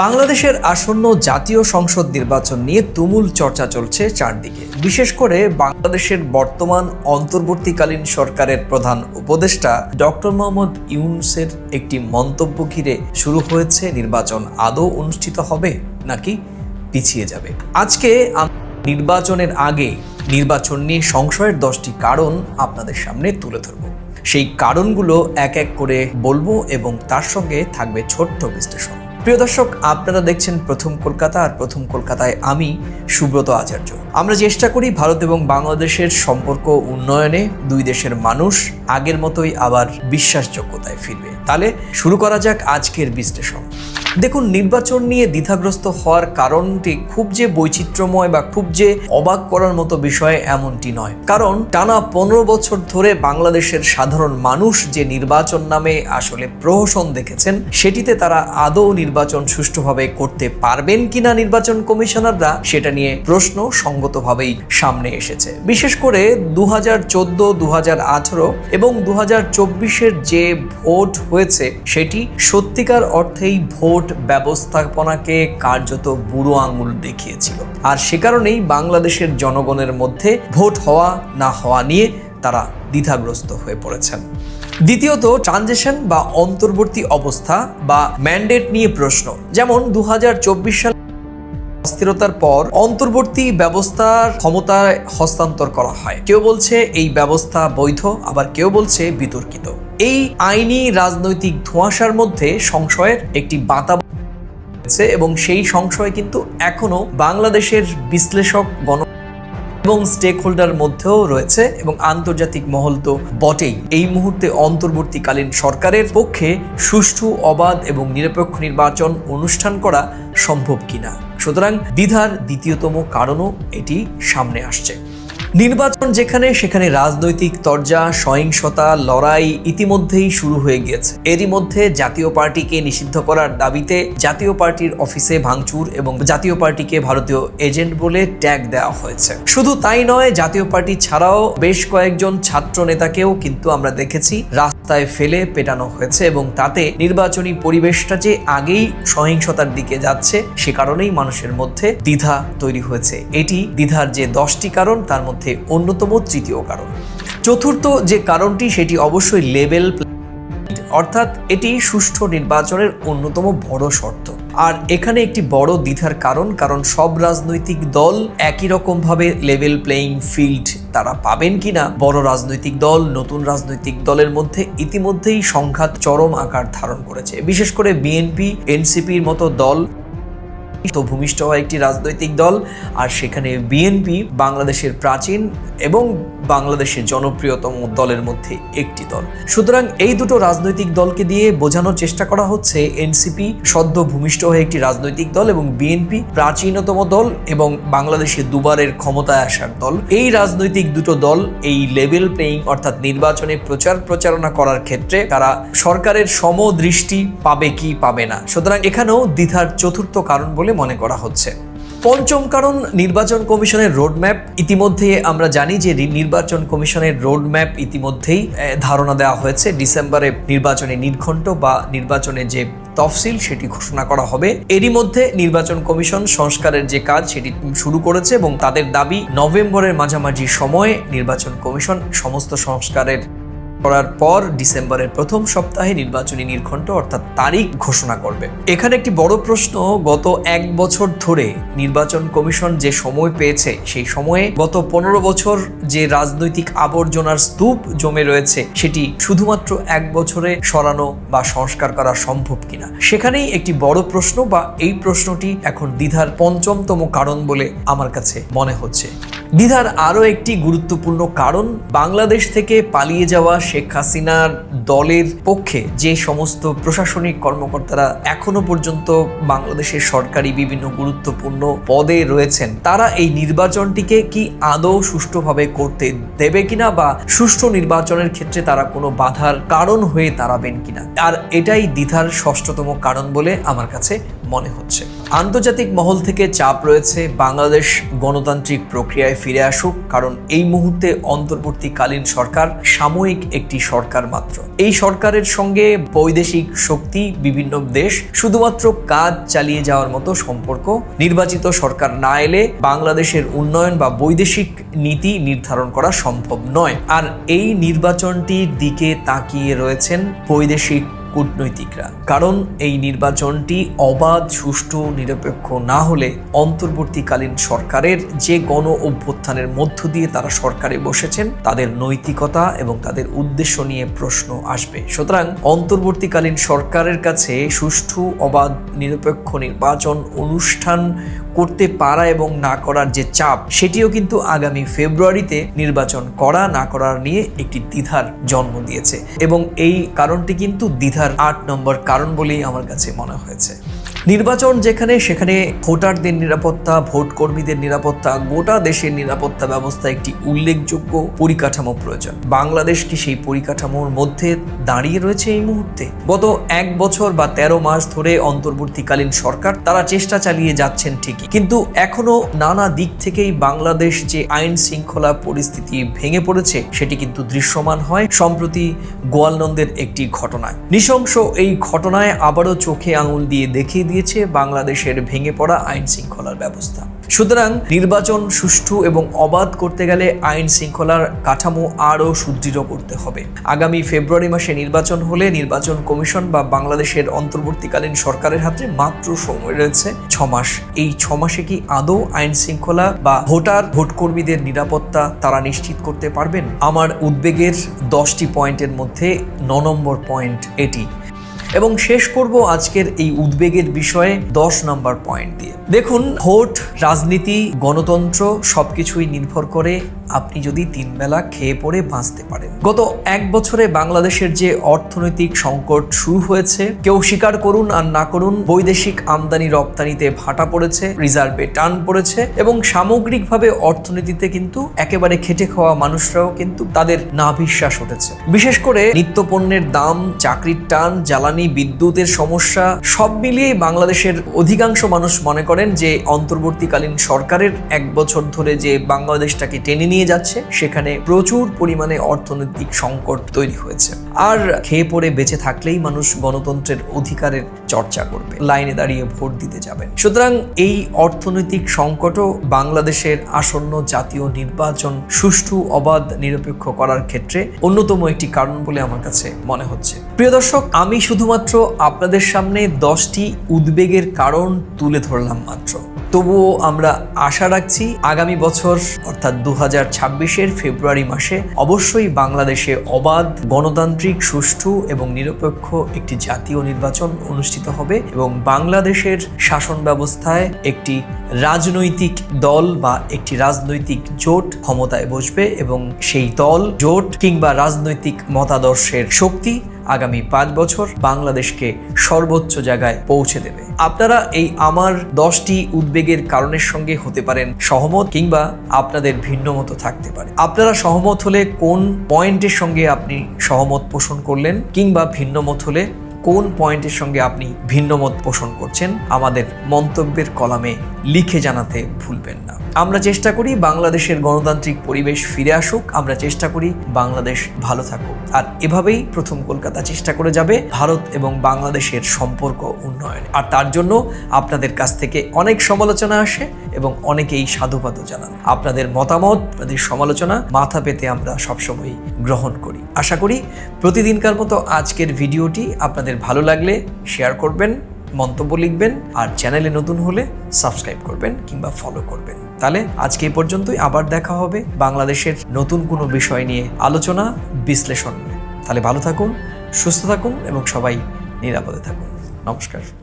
বাংলাদেশের আসন্ন জাতীয় সংসদ নির্বাচন নিয়ে তুমুল চর্চা চলছে চারদিকে। বিশেষ করে বাংলাদেশের বর্তমান অন্তর্বর্তীকালীন সরকারের প্রধান উপদেষ্টা ডক্টর মোহাম্মদ ইউনুসের একটি মন্তব্য ঘিরে শুরু হয়েছে নির্বাচন আদৌ অনুষ্ঠিত হবে নাকি পিছিয়ে যাবে। আজকে নির্বাচনের আগে নির্বাচন নিয়ে সংশয়ের দশটি কারণ আপনাদের সামনে তুলে ধরব। সেই কারণগুলো এক এক করে বলব এবং তার সঙ্গে থাকবে ছোট্ট বিশ্লেষণ। প্রিয় দর্শক, আপনারা দেখছেন প্রথম কলকাতা আর প্রথম কলকাতায় আমি, সুব্রত আচার্য। আমরা চেষ্টা করি ভারত এবং বাংলাদেশের সম্পর্ক উন্নয়নে দুই দেশের মানুষ আগের মতোই আবার বিশ্বাসযোগ্যতায় ফিরবে। তাহলে শুরু করা যাক আজকের বিশ্লেষণ। দেখুন, নির্বাচন নিয়ে দ্বিধাগ্রস্ত হওয়ার কারণটি খুব যে বৈচিত্র্যময় বা খুব যে অবাক করার মতো বিষয় এমনটি নয়। কারণ টানা পনেরো বছর ধরে বাংলাদেশের সাধারণ মানুষ যে নির্বাচন নামে আসলে প্রহসন দেখেছেন, সেটিতে তারা আদৌ নির্বাচন সুষ্ঠুভাবে করতে পারবেন কিনা নির্বাচন কমিশনাররা, সেটা নিয়ে প্রশ্ন সঙ্গতভাবেই সামনে এসেছে। বিশেষ করে দু হাজার চোদ্দ দু হাজার আঠারো এবং দু হাজার চব্বিশের যে ভোট হয়েছে, সেটি সত্যিকার অর্থেই ভোট ব্যবস্থাপনাকে কার্যত বুড়ো আঙুল দেখিয়েছিল। আর সে কারণেই বাংলাদেশের জনগণের মধ্যে ভোট হওয়া না হওয়া নিয়ে তারা দ্বিধাগ্রস্ত হয়ে পড়েছেন। দ্বিতীয়ত ট্রানজেশন বা অন্তর্বর্তী অবস্থা বা ম্যান্ডেট নিয়ে প্রশ্ন। যেমন দু সাল অস্থিরতার পর অন্তর্বর্তী ব্যবস্থার ক্ষমতায় হস্তান্তর করা হয়। কেউ বলছে এই ব্যবস্থা বৈধ, আবার কেউ বলছে বিতর্কিত। এই আইনি রাজনৈতিক ধোঁয়াশার মধ্যে সংশয়ের একটি বাতাবরণ এবং সেই সংশয় কিন্তু এখনও বাংলাদেশের বিশ্লেষক, গণ এবং স্টেক হোল্ডার মধ্যেও রয়েছে এবং আন্তর্জাতিক মহল তো বটেই। এই মুহূর্তে অন্তর্বর্তীকালীন সরকারের পক্ষে সুষ্ঠু, অবাধ এবং নিরপেক্ষ নির্বাচন অনুষ্ঠান করা সম্ভব কিনা? সুতরাং দ্বিধার দ্বিতীয়তম কারণও এটি সামনে আসছে। নির্বাচন যেখানে, সেখানে রাজনৈতিক তরজা, সহিংসতা, লড়াই ইতিমধ্যেই শুরু হয়ে গিয়েছে। এরই মধ্যে জাতীয় পার্টিকে নিষিদ্ধ করার দাবিতে জাতীয় পার্টির অফিসে ভাঙচুর এবং জাতীয় পার্টিকে ভারতীয় এজেন্ট বলে ট্যাগ দেওয়া হয়েছে। শুধু তাই নয়, জাতীয় পার্টি ছাড়াও বেশ কয়েকজন ছাত্র নেতাকেও কিন্তু আমরা দেখেছি রাস্তায় ফেলে পেটানো হয়েছে এবং তাতে নির্বাচনী পরিবেশটা যে আগেই সহিংসতার দিকে যাচ্ছে, সে কারণেই মানুষের মধ্যে দ্বিধা তৈরি হয়েছে। এটি দ্বিধার যে দশটি কারণ, তার মধ্যে অন্যতম তৃতীয় কারণ। চতুর্থ যে কারণটি, সেটি অবশ্যই লেভেল অর্থাৎ এটি সুষ্ঠু নির্বাচনের অন্যতম বড় শর্ত। আর এখানে একটি বড় দ্বিধার কারণ কারণ সব রাজনৈতিক দল একই রকমভাবে লেভেল প্লেইং ফিল্ড তারা পাবেন কিনা, বড় রাজনৈতিক দল, নতুন রাজনৈতিক দলের মধ্যে ইতিমধ্যেই সংঘাত চরম আকার ধারণ করেছে। বিশেষ করে বিএনপি এনসিপির মতো দল তো ভূমিষ্ঠ হওয়া একটি রাজনৈতিক দল, আর সেখানে বিএনপি বাংলাদেশের প্রাচীন এবং বাংলাদেশের জনপ্রিয়তম দলের মধ্যে একটি দল। সুতরাং এই দুটো রাজনৈতিক দলকে দিয়ে বোঝানোর চেষ্টা করা হচ্ছে এনসিপি সদ্য ভূমিষ্ঠ হয়ে একটি রাজনৈতিক দল এবং বিএনপি প্রাচীনতম দল এবং বাংলাদেশে দুবারের ক্ষমতায় আসার দল। এই রাজনৈতিক দুটো দল এই লেভেল প্লেইং অর্থাৎ নির্বাচনে প্রচার প্রচারণা করার ক্ষেত্রে তারা সরকারের সমদৃষ্টি পাবে কি পাবে না। সুতরাং এখানেও দ্বিধার চতুর্থ কারণ বলে মনে করা হচ্ছে। পঞ্চম কারণ, নির্বাচন কমিশনের রোডম্যাপ। ইতিমধ্যে আমরা জানি যে নির্বাচন কমিশনের রোডম্যাপ ইতিমধ্যেই ধারণা দেওয়া হয়েছে ডিসেম্বরে নির্বাচনে নির্ঘণ্ট বা নির্বাচনে যে তফসিল সেটি ঘোষণা করা হবে। এরই মধ্যে নির্বাচন কমিশন সংস্কারের যে কাজ সেটি শুরু করেছে এবং তাদের দাবি, নভেম্বরের মাঝামাঝি সময়ে নির্বাচন কমিশন সমস্ত সংস্কারের করার পর ডিসেম্বরের প্রথম সপ্তাহে নির্বাচনী নির্ঘণ্ট অর্থাৎ তারিখ ঘোষণা করবে। এখানে একটি বড় প্রশ্ন, গত এক বছর ধরে নির্বাচন কমিশন যে সময় পেয়েছে, সেই সময়ে গত পনেরো বছর যে রাজনৈতিক আবর্জনার স্তূপ জমে রয়েছে, সেটি শুধুমাত্র এক বছরে সরানো বা সংস্কার করা সম্ভব কিনা? সেখানেই একটি বড় প্রশ্ন বা এই প্রশ্নটি এখন দ্বিধার পঞ্চমতম কারণ বলে আমার কাছে মনে হচ্ছে। দ্বিধার আরও একটি গুরুত্বপূর্ণ কারণ, বাংলাদেশ থেকে পালিয়ে যাওয়া শেখ হাসিনার দলের পক্ষে যে সমস্ত প্রশাসনিক কর্মকর্তারা এখনও পর্যন্ত বাংলাদেশের সরকারি বিভিন্ন গুরুত্বপূর্ণ পদে রয়েছেন, তারা এই নির্বাচনটিকে কি আদৌ সুষ্ঠুভাবে করতে দেবে কিনা বা সুষ্ঠু নির্বাচনের ক্ষেত্রে তারা কোনো বাধার কারণ হয়ে দাঁড়াবেন কিনা? আর এটাই দ্বিধার ষষ্ঠতম কারণ বলে আমার কাছে মনে হচ্ছে। আন্তর্জাতিক মহল থেকে চাপ রয়েছে, বাংলাদেশ গণতান্ত্রিক প্রক্রিয়ায় ফিরে আসুক, কারণ এই মুহূর্তে অন্তর্বর্তীকালীন সরকার সাময়িক একটি সরকার মাত্র। এই সরকারের সঙ্গে বৈদেশিক শক্তি বিভিন্ন দেশ শুধুমাত্র কাজ চালিয়ে যাওয়ার মতো সম্পর্ক নির্বাচিত সরকার না এলে বাংলাদেশের উন্নয়ন বা বৈদেশিক নীতি নির্ধারণ করা সম্ভব নয়। আর এই নির্বাচনটির দিকে তাকিয়ে রয়েছেন বৈদেশিক কূটনৈতিকরা। কারণ এই নির্বাচনটি অবাধ, সুষ্ঠু, নিরপেক্ষ না হলে অন্তর্বর্তীকালীন সরকারের যে গণ অভ্যুত্থানের মধ্য দিয়ে তারা সরকারে বসেছেন, তাদের নৈতিকতা এবং তাদের উদ্দেশ্য নিয়ে প্রশ্ন আসবে। সুতরাং অন্তর্বর্তীকালীন সরকারের কাছে সুষ্ঠু, অবাধ, নিরপেক্ষ নির্বাচন অনুষ্ঠান করতে পারা এবং না করার যে চাপ, সেটিও কিন্তু আগামী ফেব্রুয়ারিতে নির্বাচন করা না করার নিয়ে একটি দ্বিধার জন্ম দিয়েছে। এবং এই কারণটি কিন্তু দ্বিধার আট নম্বর কারণ বলেই আমার কাছে মনে হয়েছে। নির্বাচন যেখানে, সেখানে ভোটারদের নিরাপত্তা ভোট কর্মীদের নিরাপত্তা, গোটা দেশের নিরাপত্তা ব্যবস্থা একটি উল্লেখযোগ্য পরিকাঠামো প্রয়োজন। বাংলাদেশ কি সেই পরিকাঠামোর মধ্যে দাঁড়িয়ে রয়েছে এই মুহূর্তে? গত এক বছর বা তেরো মাস ধরে অন্তর্বর্তীকালীন সরকার তারা চেষ্টা চালিয়ে যাচ্ছেন ঠিকই। কিন্তু এখনও নানা দিক থেকেই বাংলাদেশ যে আইন শৃঙ্খলা পরিস্থিতি ভেঙে পড়েছে, সেটি কিন্তু দৃশ্যমান হয় সম্প্রতি গোয়ালনন্দের একটি ঘটনায়। নৃশংস এই ঘটনায় আবারও চোখে আঙুল দিয়ে দেখিয়ে দিয়েছে বাংলাদেশের ভেঙে পড়া আইন শৃঙ্খলার ব্যবস্থা। সুতরাং নির্বাচন সুষ্ঠু এবং অবাধ করতে গেলে আইন শৃঙ্খলার কাঠামো আরও সুদৃঢ় করতে হবে। আগামী ফেব্রুয়ারি মাসে নির্বাচন হলে নির্বাচন কমিশন বা বাংলাদেশের অন্তর্বর্তীকালীন সরকারের হাতে মাত্র সময় রয়েছে ছ মাস। এই ছ মাসে কি আদৌ আইন শৃঙ্খলা বা ভোটার ভোটকর্মীদের নিরাপত্তা তারা নিশ্চিত করতে পারবেন? আমার উদ্বেগের দশটি পয়েন্টের মধ্যে ন নম্বর পয়েন্ট এটি। এবং শেষ করব আজকের এই উদ্বেগের বিষয়ে দশ নম্বর পয়েন্ট দিয়ে। দেখুন, ভোট, রাজনীতি, গণতন্ত্র সবকিছুই নির্ভর করে আপনি যদি তিন বেলা খেয়ে পড়ে বাঁচতে পারেন। গত এক বছরে বাংলাদেশের যে অর্থনৈতিক সংকট শুরু হয়েছে, কেউ স্বীকার করুন আর না করুন, বৈদেশিক আমদানি রপ্তানিতে ভাটা পড়েছে, রিজার্ভে টান পড়েছে এবং সামগ্রিকভাবে অর্থনীতিতে কিন্তু একেবারে খেটে খাওয়া মানুষরাও কিন্তু তাদের নাভিশ্বাস উঠেছে বিশেষ করে নিত্যপণ্যের দাম, চাকরির টান, জ্বালানি, বিদ্যুতের সমস্যা, সব মিলিয়ে বাংলাদেশের অধিকাংশ মানুষ মনে করেন যে অন্তর্বর্তীকালীন সরকারের এক বছর ধরে যে বাংলাদেশটাকে টেনে নিয়ে যাচ্ছে, সেখানে প্রচুর পরিমাণে অর্থনৈতিক সংকট তৈরি হয়েছে। আর খেয়ে পড়ে বেঁচে থাকলেই মানুষ গণতন্ত্রের অধিকারের চর্চা করবে, লাইনে দাঁড়িয়ে ভোট দিতে যাবেন। সুতরাং এই অর্থনৈতিক সংকটও বাংলাদেশের আসন্ন জাতীয় নির্বাচন সুষ্ঠু, অবাধ, নিরপেক্ষ করার ক্ষেত্রে অন্যতম একটি কারণ বলে আমার কাছে মনে হচ্ছে। প্রিয় দর্শক, আমি শুধুমাত্র আপনাদের সামনে দশটি উদ্বেগের কারণ তুলে ধরলাম মাত্র। তবুও আমরা আশা রাখছি আগামী বছর, অর্থাৎ দু হাজার ছাব্বিশের ফেব্রুয়ারি মাসে, অবশ্যই বাংলাদেশে অবাধ, গণতান্ত্রিক, সুষ্ঠু এবং নিরপেক্ষ একটি জাতীয় নির্বাচন অনুষ্ঠিত হবে এবং বাংলাদেশের শাসন ব্যবস্থায় একটি রাজনৈতিক দল বা একটি রাজনৈতিক জোট ক্ষমতায় বসবে এবং সেই দল, জোট কিংবা রাজনৈতিক মতাদর্শের শক্তি আগামী পাঁচ বছর বাংলাদেশকে সর্বোচ্চ জায়গায় পৌঁছে দেবে। আপনারা এই আমার দশটি উদ্বেগের কারণের সঙ্গে হতে পারেন সহমত কিংবা আপনাদের ভিন্ন মতো থাকতে পারে। আপনারা সহমত হলে কোন পয়েন্টের সঙ্গে আপনি সহমত পোষণ করলেন কিংবা ভিন্ন মত হলে কোন পয়েন্টের সঙ্গে আপনি ভিন্ন মত পোষণ করছেন, আমাদের মন্তব্যের কলামে লিখে জানাতে ভুলবেন না। আমরা চেষ্টা করি বাংলাদেশের গণতান্ত্রিক পরিবেশ ফিরে আসুক, আমরা চেষ্টা করি বাংলাদেশ ভালো থাকুক। আর এভাবেই প্রথম কলকাতা চেষ্টা করে যাবে ভারত এবং বাংলাদেশের সম্পর্ক উন্নয়ন। আর তার জন্য আপনাদের কাছ থেকে অনেক সমালোচনা আসে এবং অনেকেই সাধুবাদও জানান। আপনাদের মতামত, আপনাদের সমালোচনা মাথা পেতে আমরা সবসময় গ্রহণ করি। আশা করি প্রতিদিনকার মতো আজকের ভিডিওটি আপনাদের ভালো লাগলে শেয়ার করবেন। মন্তব্য লিখবেন আর চ্যানেলে নতুন হলে সাবস্ক্রাইব করবেন কিংবা ফলো করবেন। তাহলে আজকে এই পর্যন্তই, আবার দেখা হবে বাংলাদেশের নতুন কোনো বিষয় নিয়ে আলোচনা, বিশ্লেষণ। তাহলে ভালো থাকুন, সুস্থ থাকুন এবং সবাই নিরাপদে থাকুন। নমস্কার।